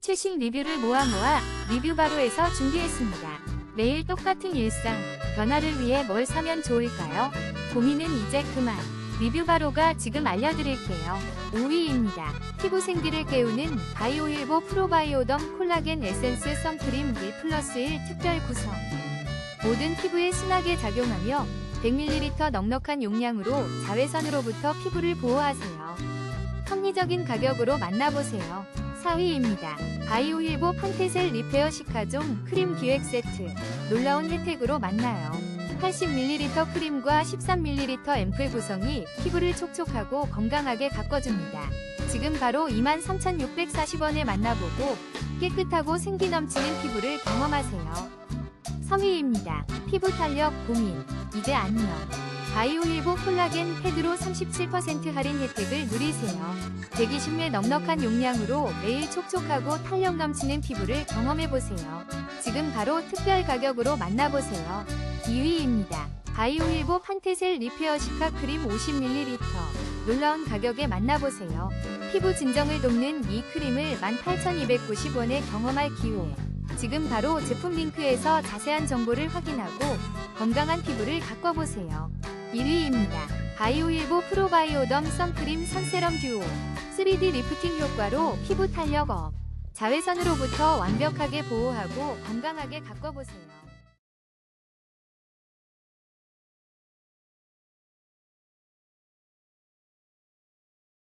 최신 리뷰를 모아 모아 리뷰 바로에서 준비했습니다. 매일 똑같은 일상, 변화를 위해 뭘 사면 좋을까요? 고민은 이제 그만. 리뷰 바로가 지금 알려드릴게요. 5위입니다. 피부 생기를 깨우는 바이오일보 프로바이오덤 콜라겐 에센스 선크림 1 플러스 1 특별 구성. 모든 피부에 순하게 작용하며 100ml 넉넉한 용량으로 자외선으로부터 피부를 보호하세요. 합리적인 가격으로 만나보세요. 4위입니다. 바이오일보 판테셀 리페어 시카종 크림 기획 세트. 놀라운 혜택으로 만나요. 80ml 크림과 13ml 앰플 구성이 피부를 촉촉하고 건강하게 가꿔줍니다. 지금 바로 23,640원에 만나보고 깨끗하고 생기 넘치는 피부를 경험하세요. 3위입니다. 피부 탄력 고민. 이제 안녕. 바이오일보 콜라겐 패드로 37% 할인 혜택을 누리세요. 120ml 넉넉한 용량으로 매일 촉촉하고 탄력 넘치는 피부를 경험해보세요. 지금 바로 특별 가격으로 만나보세요. 2위입니다. 바이오일보 판테셀 리페어 시카 크림 50ml. 놀라운 가격에 만나보세요. 피부 진정을 돕는 이 크림을 18,290원에 경험할 기회. 지금 바로 제품 링크에서 자세한 정보를 확인하고 건강한 피부를 가꿔보세요. 1위입니다. 바이오일보 프로바이오덤 선크림 선세럼 듀오 3D 리프팅 효과로 피부 탄력 업 자외선으로부터 완벽하게 보호하고 건강하게 가꿔보세요.